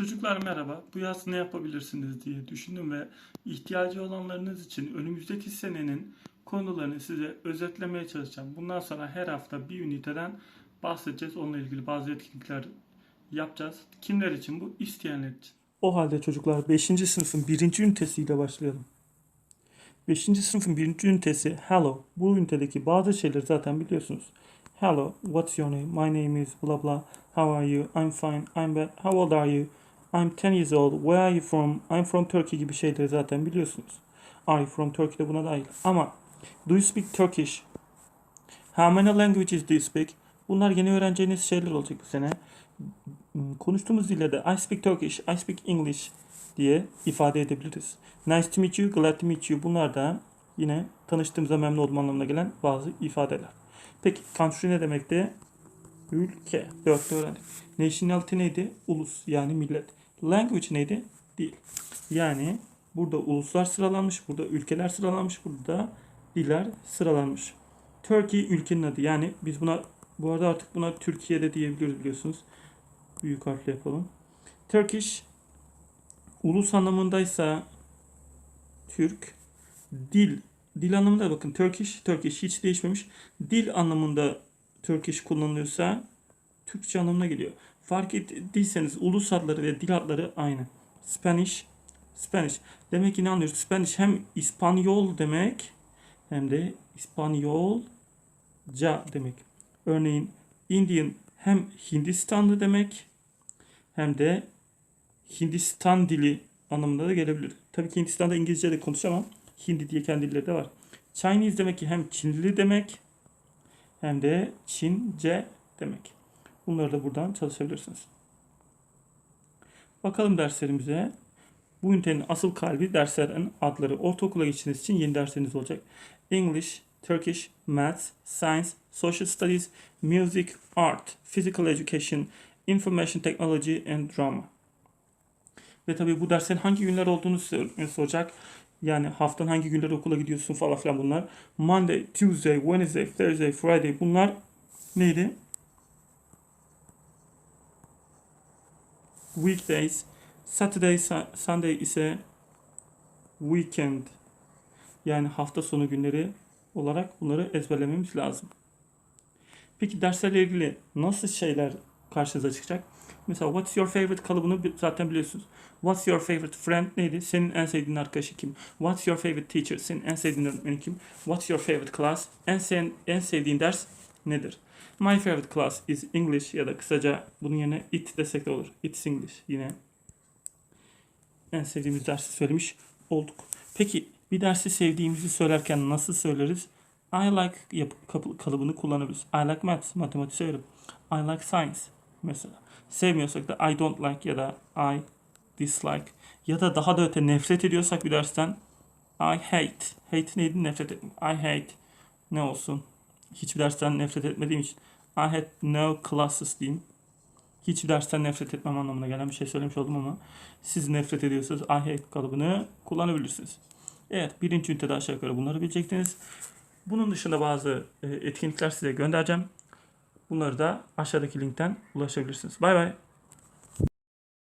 Çocuklar merhaba. Bu yaz ne yapabilirsiniz diye düşündüm ve ihtiyacı olanlarınız için önümüzdeki senenin konularını size özetlemeye çalışacağım. Bundan sonra her hafta bir üniteden bahsedeceğiz. Onunla ilgili bazı etkinlikler yapacağız. Kimler için bu? İsteyenler için. O halde çocuklar 5. sınıfın 1. ünitesiyle başlayalım. 5. sınıfın 1. ünitesi Hello. Bu ünitedeki bazı şeyleri zaten biliyorsunuz. Hello, what's your name? My name is blah blah. How are you? I'm fine. I'm bad. How old are you? I'm 10 years old. Where are you from? I'm from Turkey gibi şeyleri zaten biliyorsunuz. Are you from Turkey de buna dahil. Ama do you speak Turkish? How many languages do you speak? Bunlar yeni öğreneceğiniz şeyler olacak bu sene. Konuştuğumuz dilde de I speak Turkish, I speak English diye ifade edebiliriz. Nice to meet you, glad to meet you. Bunlar da yine tanıştığımıza memnun oldum anlamına gelen bazı ifadeler. Peki country ne demekti? Ülke. Dörtte öğrendik. Nationality neydi? Ulus yani millet. Language neydi? Dil. Yani burada uluslar sıralanmış, burada ülkeler sıralanmış, burada diller sıralanmış. Turkey ülkenin adı. Yani biz buna bu arada artık buna Türkiye'de diyebiliyoruz biliyorsunuz. Büyük harfle yapalım. Turkish ulus anlamındaysa Türk dil dil anlamında bakın Turkish Turkish hiç değişmemiş. Dil anlamında Turkish kullanılıyorsa Türkçe anlamına geliyor. Fark ettiyseniz ulus adları ve dil adları aynı. Spanish Spanish. Demek ki ne anlıyoruz? Spanish hem İspanyol demek hem de İspanyolca demek. Örneğin Indian hem Hindistanlı demek hem de Hindistan dili anlamında da gelebilir. Tabii ki Hindistan'da İngilizce de konuşamam. Hindi diye kendi dilleri de var. Chinese demek ki hem Çinli demek hem de Çince demek. Bunları da buradan çalışabilirsiniz. Bakalım derslerimize. Bu ünitenin asıl kalbi derslerin adları. Ortaokula geçtiğiniz için yeni dersleriniz olacak. English, Turkish, Maths, Science, Social Studies, Music, Art, Physical Education, Information Technology and Drama. Ve tabii bu derslerin hangi günler olduğunu sor- soracak. Yani haftanın hangi günleri okula gidiyorsun falan filan bunlar. Monday, Tuesday, Wednesday, Thursday, Friday bunlar neydi? Weekdays. Saturday, Su- Sunday ise weekend. Yani hafta sonu günleri olarak bunları ezberlememiz lazım. Peki derslerle ilgili nasıl şeyler karşınıza çıkacak? Mesela what's your favorite kalıbını zaten biliyorsunuz. What's your favorite friend neydi? Senin en sevdiğin arkadaşı kim? What's your favorite teacher? Senin en sevdiğin öğretmenin kim? What's your favorite class? En, sev en sevdiğin ders nedir? My favorite class is English ya da kısaca bunun yerine it desek de olur. It's English yine. En sevdiğimiz dersi söylemiş olduk. Peki bir dersi sevdiğimizi söylerken nasıl söyleriz? I like yap- kapı- kalıbını kullanabiliriz. I like maths, matematik söylerim. I like science mesela. Sevmiyorsak da I don't like ya da I dislike ya da daha da öte nefret ediyorsak bir dersten I hate. Hate neydi? Nefret etmek. I hate ne olsun? Hiçbir dersten nefret etmediğim için I had no classes diyeyim. Hiçbir dersten nefret etmem anlamına gelen bir şey söylemiş oldum ama siz nefret ediyorsanız I hate kalıbını kullanabilirsiniz. Evet birinci ünitede aşağı yukarı bunları bilecektiniz. Bunun dışında bazı e, etkinlikler size göndereceğim. Bunları da aşağıdaki linkten ulaşabilirsiniz. Bay bay.